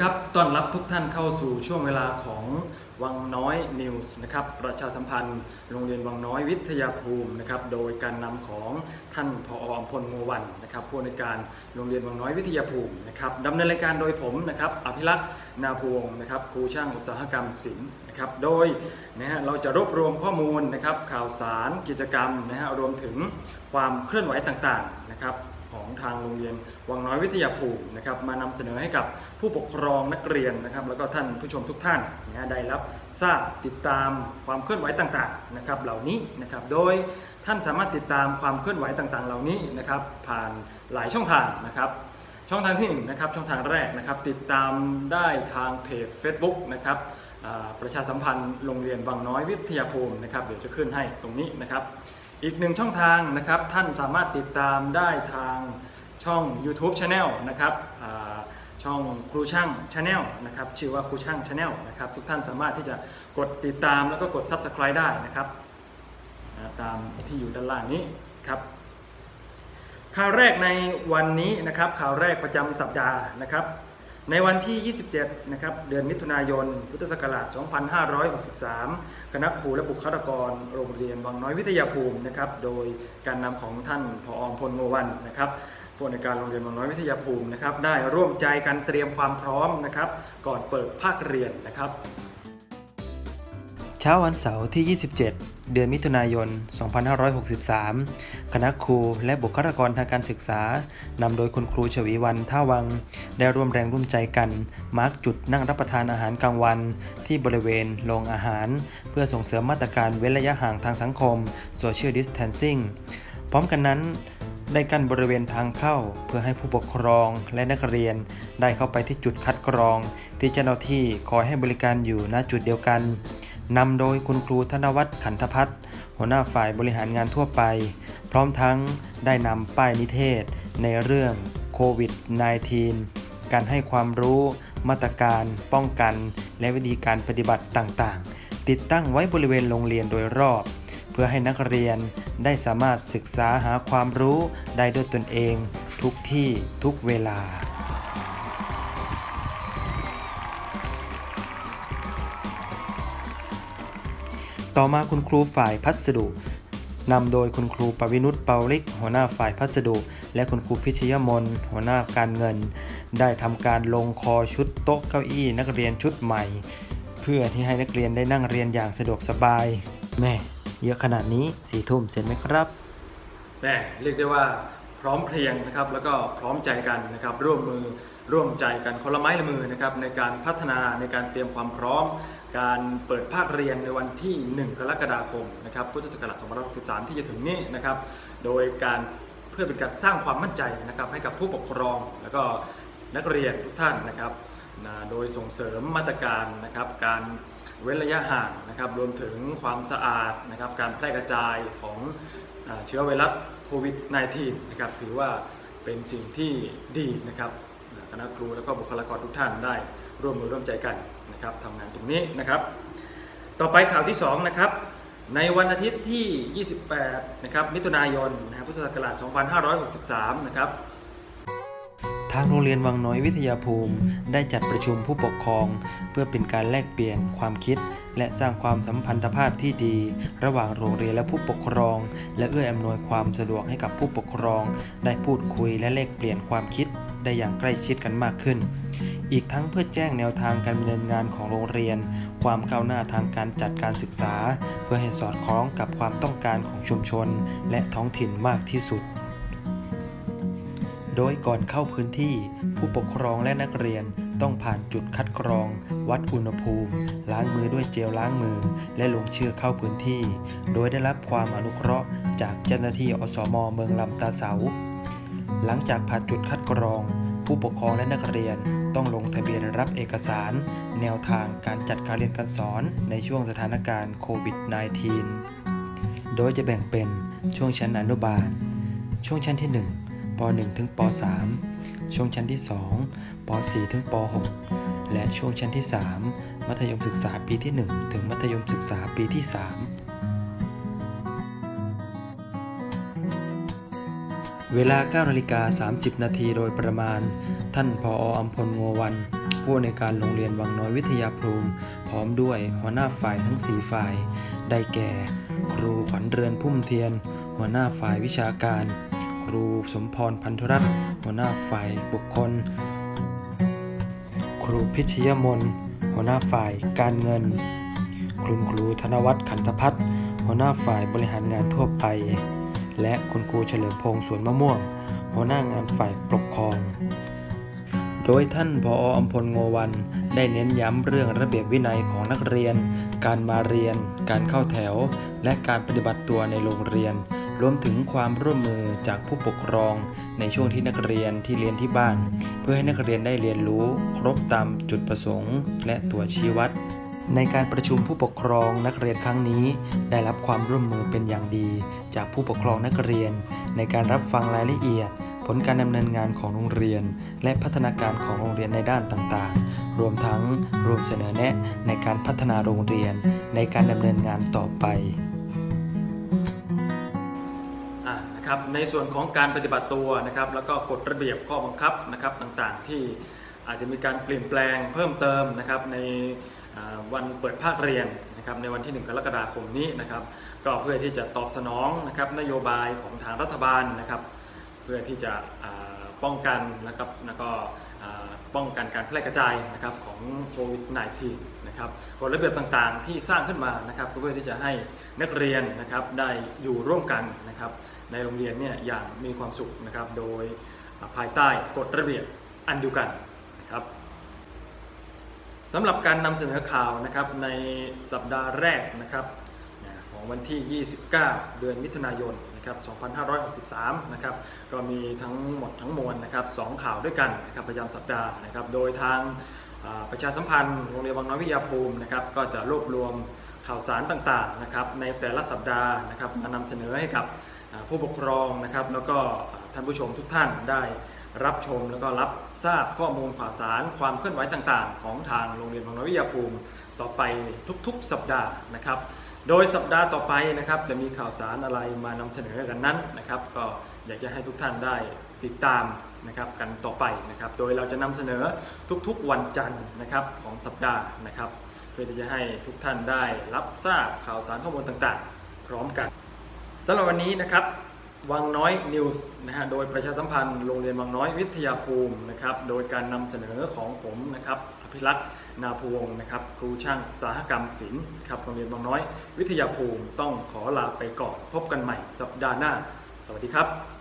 ดีครับ ต้อนรับทุกท่านเข้าสู่ช่วงเวลาของวังน้อยนิวส์นะครับ ประชาสัมพันธ์ โรงเรียนวังน้อยวิทยาภูมินะครับ โดยการนำของท่านผออมพลโมวันนะครับ ผู้อำนวยการโรงเรียนวังน้อยวิทยาภูมินะครับดำเนินรายการโดยผมนะครับ อภิรักษ์นาพวงนะครับ ครูช่างอุตสาหกรรมศิลป์นะครับ โดยนะฮะเราจะรวบรวมข้อมูลนะครับ ข่าวสาร กิจกรรมนะฮะ รวมถึงความเคลื่อนไหวต่างๆนะครับ ของทางโรงเรียนวังน้อยวิทยาภูมินะครับมานำเสนอให้กับผู้ปกครองนักเรียนนะครับ แล้วก็ท่านผู้ชมทุกท่านนะได้รับทราบติดตามความเคลื่อนไหวต่างๆนะครับเหล่านี้นะครับโดยท่านสามารถติดตามความเคลื่อนไหวต่างๆ เหล่านี้นะครับผ่านหลายช่องทางนะครับช่องทางที่หนึ่งนะครับช่องทางแรกนะครับติดตามได้ทางเพจ Facebook นะครับประชาสัมพันธ์โรงเรียนวังน้อยวิทยาภูมินะครับเดี๋ยวจะขึ้นให้ตรงนี้นะครับ อีกหนึ่งช่องทางนะครับท่านสามารถติดตามได้ทางช่อง YouTube Channel นะครับช่องครูช่าง Channel นะครับชื่อว่าครูช่าง Channel นะครับทุกท่านสามารถที่จะกดติดตามแล้วก็กด Subscribe ได้นะครับตามที่อยู่ด้านล่างนี้ครับข่าวแรกในวันนี้นะครับข่าวแรกประจำสัปดาห์นะครับ ในวันที่ 27 นะครับ เดือนมิถุนายน พุทธศักราช 2563 คณะครูและบุคลากรโรงเรียนวังน้อยวิทยาภูมินะครับ โดยการนำของท่านผอพลโงวันนะครับผู้ในวยการโรงเรียนวังน้อยวิทยาภูมินะครับ ได้ร่วมใจกันเตรียมความพร้อมนะครับ ก่อนเปิดภาคเรียนนะครับ เช้าวันเสาร์ที่ 27 เดือนมิถุนายน 2563 คณะครูและบุคลากรทางการศึกษานำโดยคุณครูชวีวันท่าวัง ได้ร่วมแรงร่วมใจกันมาร์กจุดนั่งรับประทานอาหารกลางวัน ที่บริเวณโรงอาหาร เพื่อส่งเสริมมาตรการเว้นระยะห่างทางสังคม Social Distancing พร้อมกันนั้นได้กั้นบริเวณทางเข้า เพื่อให้ผู้ปกครองและนักเรียน ได้เข้าไปที่จุดคัดกรอง ที่เจ้าหน้าที่คอยให้บริการอยู่ณจุดเดียวกัน นำโดยคุณครูธนวัฒน์ขันธพัฒน์หัวหน้าฝ่ายบริหารงานทั่วไป พร้อมทั้งได้นำป้ายนิเทศ ในเรื่องโควิด -19 การให้ความรู้มาตรการป้องกัน และวิธีการปฏิบัติต่างๆ ติดตั้งไว้บริเวณโรงเรียนโดยรอบ เพื่อให้นักเรียนได้สามารถศึกษาหาความรู้ได้ด้วยตนเอง ทุกที่ทุกเวลา ต่อมาคุณครูฝ่ายพัสดุนำโดยคุณครูปวินุตเปาลิก หัวหน้าฝ่ายพัสดุ และคุณครูพิชยมนหัวหน้าการเงิน ได้ทำการลงคอชุดโต๊ะเก้าอี้นักเรียนชุดใหม่ เพื่อที่ให้นักเรียนได้นั่งเรียนอย่างสะดวกสบาย แม่เยอะขนาดนี้สี่ทุ่มเสร็จไหมครับแม่เรียกได้ว่าพร้อมเพรียงนะครับแล้วก็พร้อมใจกันนะครับร่วมมือ ร่วมใจกันคนละไม้ละมือนะครับในการพัฒนาในการเตรียมความพร้อม การเปิดภาคเรียนในวันที่ 1 กรกฎาคมนะครับพุทธศักราช2563 ที่จะถึงนี้นะครับโดยการเพื่อเป็นการสร้างความมั่นใจนะครับให้กับผู้ปกครอง แล้วก็นักเรียนทุกท่านนะครับนะโดยส่งเสริมมาตรการนะครับการเว้นระยะห่างนะครับรวมถึงความสะอาดนะครับการแพร่กระจายของเชื้อไวรัสโควิด -19 นะครับถือว่าเป็นสิ่งที่ดีนะครับ คณะครูและก็บุคลากรทุกท่านได้ร่วมมือร่วมใจกันนะครับทำงานตรงนี้นะครับ ต่อไปข่าวที่2นะครับในวันอาทิตย์ที่ 28 นะครับ มิถุนายนนะครับพุทธศักราช 2563 นะครับ ทางโรงเรียนวังน้อยวิทยาภูมิ ได้จัดประชุมผู้ปกครอง เพื่อเป็นการแลกเปลี่ยนความคิด และสร้างความสัมพันธภาพที่ดี ระหว่างโรงเรียนและผู้ปกครอง และเอื้ออำนวยความสะดวกให้กับผู้ปกครอง ได้พูดคุยและแลกเปลี่ยนความคิด ได้อย่างใกล้ชิดกันมากขึ้น อีกทั้งเพื่อแจ้งแนวทางการดำเนินงานของโรงเรียน ความก้าวหน้าทางการจัดการศึกษา เพื่อให้สอดคล้องกับความต้องการของชุมชน และท้องถิ่นมากที่สุด โดยก่อนเข้าพื้นที่ ผู้ปกครองและนักเรียนต้องผ่านจุดคัดกรอง วัดอุณหภูมิ ล้างมือด้วยเจลล้างมือ และลงชื่อเข้าพื้นที่ โดยได้รับความอนุเคราะห์ จากเจ้าหน้าที่อสมเมืองลำตาเสา หลังจากผ่านจุดคัดกรอง ผู้ปกครองและนักเรียนต้องลงทะเบียนรับเอกสาร แนวทางการจัดการเรียนการสอนในช่วงสถานการณ์โควิด -19 โดยจะแบ่งเป็นช่วงชั้นอนุบาล ช่วงชั้นที่ 1ป .1 ถึงป .3 ช่วงชั้นที่ 2ป .4 ถึงป .6 และช่วงชั้นที่ 3 มัธยมศึกษาปีที่ 1 ถึงมัธยมศึกษาปีที่ 3 เวลา 9 นาฬิกา 30 นาทีโดยประมาณ ท่านผออัมพลงัววัน ผู้ในการโรงเรียนวังน้อยวิทยาภูมิ พร้อมด้วยหัวหน้าฝ่ายทั้ง 4 ฝ่าย ได้แก่ ครูขวัญเรือนพุ่มเทียน หัวหน้าฝ่ายวิชาการ ครูสมพรพันธุรัตน์หัวหน้าฝ่ายบุคคล ครูพิชยมนหัวหน้าฝ่ายการเงิน คุณครูธนวัฒน์ขันธพัฒน์หัวหน้าฝ่ายบริหารงานทั่วไป และคุณครูเฉลิมพงษ์สวนมะม่วง หัวหน้างานฝ่ายปกครอง โดยท่านผออมพลโงวัน ได้เน้นย้ำเรื่องระเบียบวินัยของนักเรียน การมาเรียน การเข้าแถว และการปฏิบัติตัวในโรงเรียน รวมถึงความร่วมมือจากผู้ปกครอง ในช่วงที่นักเรียนที่เรียนที่บ้าน เพื่อให้นักเรียนได้เรียนรู้ ครบตามจุดประสงค์ และตัวชี้วัด ในการประชุมผู้ปกครองนักเรียนครั้งนี้ ได้รับความร่วมมือเป็นอย่างดี จากผู้ปกครองนักเรียน ในการรับฟังรายละเอียด ผลการดำเนินงานของโรงเรียน และพัฒนาการของโรงเรียนในด้านต่างๆ รวมทั้งรวมเสนอแนะในการพัฒนาโรงเรียน ในการดำเนินงานต่อไปอนะครับในส่วนของการปฏิบัติตัวนะครับแล้วก็กฎระเบียบข้อบังคับนะครับต่างๆ ที่ อาจจะมีการเปลี่ยนแปลงเพิ่มเติมนะครับในวันเปิดภาคเรียนนะครับในวันที่ 1 กรกฎาคมนี้นะครับก็เพื่อที่จะตอบสนองนะครับนโยบายของทางรัฐบาลนะครับเพื่อที่จะป้องกันนะครับแล้วก็ป้องกันการแพร่กระจายนะครับของโควิด -19 นะครับกฎระเบียบต่างๆ ที่สร้างขึ้นมานะครับเพื่อที่จะให้นักเรียนนะครับได้อยู่ร่วมกันนะครับในโรงเรียนเนี่ยอย่างมีความสุขนะครับโดยภายใต้กฎระเบียบอันเดียวกัน ครับสำหรับการนำเสนอข่าวนะครับในสัปดาห์แรกนะครับของวันที่ 29 เดือนมิถุนายนนะครับ 2563 นะครับ ก็มีทั้งหมดทั้งมวลนะครับสองข่าวด้วยกันนะครับประจำสัปดาห์นะครับ โดยทางประชาสัมพันธ์โรงเรียนวังน้อยวิทยาภูมินะครับ ก็จะรวบรวมข่าวสารต่างๆนะครับในแต่ละสัปดาห์นะครับมานำเสนอให้กับผู้ปกครองนะครับ แล้วก็ท่านผู้ชมทุกท่านได้ รับชมแล้วก็รับทราบข้อมูลข่าวสารความเคลื่อนไหวต่างๆ ของทางโรงเรียนบางนวิทยาภูมิ ต่อไปทุกๆ สัปดาห์นะครับ โดยสัปดาห์ต่อไปนะครับจะมีข่าวสารอะไรมานำเสนอกันนั้นนะครับ ก็อยากจะให้ทุกท่านได้ติดตามนะครับกันต่อไปนะครับ โดยเราจะนำเสนอทุกๆ วันจันทร์นะครับของสัปดาห์นะครับ เพื่อที่จะให้ทุกท่านได้รับทราบข่าวสารข้อมูลต่างๆ พร้อมกันสำหรับวันนี้นะครับ วังน้อยนิวส์นะฮะโดยประชาสัมพันธ์โรงเรียนวังน้อยวิทยาภูมินะครับโดยการนำเสนอของผมนะครับอภิรักษ์นาภูวงนะครับครูช่างอุตสาหกรรมศิลป์ครับโรงเรียนวังน้อยวิทยาภูมิต้องขอลาไปก่อนพบกันใหม่สัปดาห์หน้า สวัสดีครับ